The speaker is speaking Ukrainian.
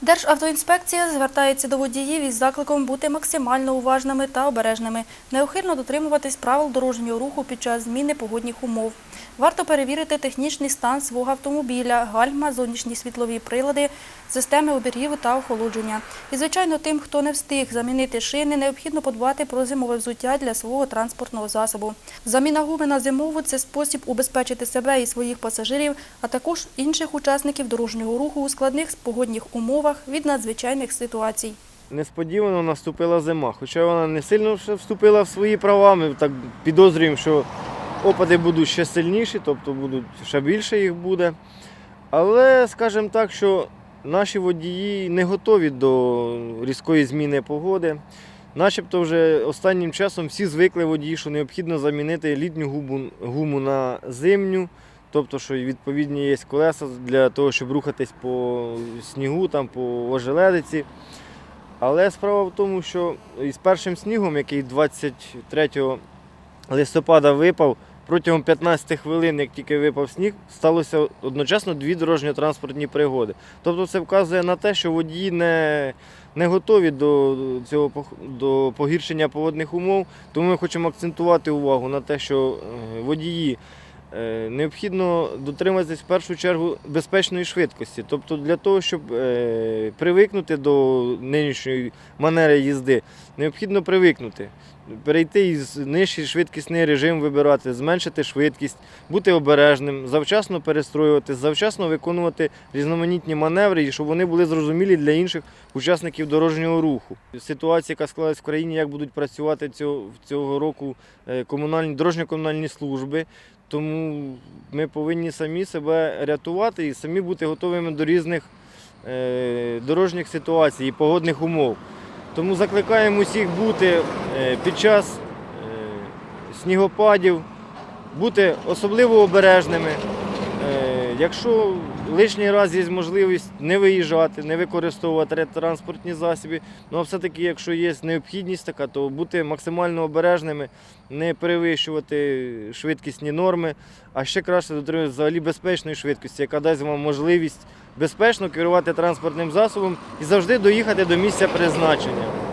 Державтоінспекція звертається до водіїв із закликом бути максимально уважними та обережними, неухильно дотримуватись правил дорожнього руху під час зміни погодних умов. Варто перевірити технічний стан свого автомобіля, гальма, зовнішні світлові прилади, системи оберігу та охолодження. І, звичайно, тим, хто не встиг замінити шини, необхідно подбати про зимове взуття для свого транспортного засобу. Заміна гуми на зимову – це спосіб убезпечити себе і своїх пасажирів, а також інших учасників дорожнього руху у складних погодних умовах від надзвичайних ситуацій. Несподівано наступила зима. Хоча вона не сильно вступила в свої права. Ми так підозрюємо, що опади будуть ще сильніші, тобто будуть ще більше їх буде. Але скажімо так, що наші водії не готові до різкої зміни погоди. Начебто вже останнім часом всі звикли водії, що необхідно замінити літню гуму на зимню. Тобто, що відповідні є колеса для того, щоб рухатись по снігу, там, по ожеледиці. Але справа в тому, що із першим снігом, який 23 листопада випав, протягом 15 хвилин, як тільки випав сніг, сталося одночасно дві дорожньо-транспортні пригоди. Тобто це вказує на те, що водії не, не готові до цього до погіршення погодних умов. Тому ми хочемо акцентувати увагу на те, що е, водії. Е, Необхідно дотриматися в першу чергу безпечної швидкості. Тобто для того, щоб е, привикнути до нинішньої манери їзди, необхідно привикнути. Перейти із нижчий швидкісний режим вибирати, зменшити швидкість, бути обережним, завчасно перестроюватися, завчасно виконувати різноманітні маневри, і щоб вони були зрозумілі для інших учасників дорожнього руху. Ситуація, яка склалась в країні, як будуть працювати цього, цього року е, комунальні дорожньо-комунальні служби. Тому ми повинні самі себе рятувати і самі бути готовими до різних е, дорожніх ситуацій і погодних умов. Тому закликаємо усіх бути під час е, снігопадів, бути особливо обережними. Е, Якщо лишній раз є можливість не виїжджати, не використовувати транспортні засоби, ну а все-таки, якщо є необхідність така, то бути максимально обережними, не перевищувати швидкісні норми, а ще краще дотримуватися взагалі безпечної швидкості, яка дасть вам можливість безпечно керувати транспортним засобом і завжди доїхати до місця призначення.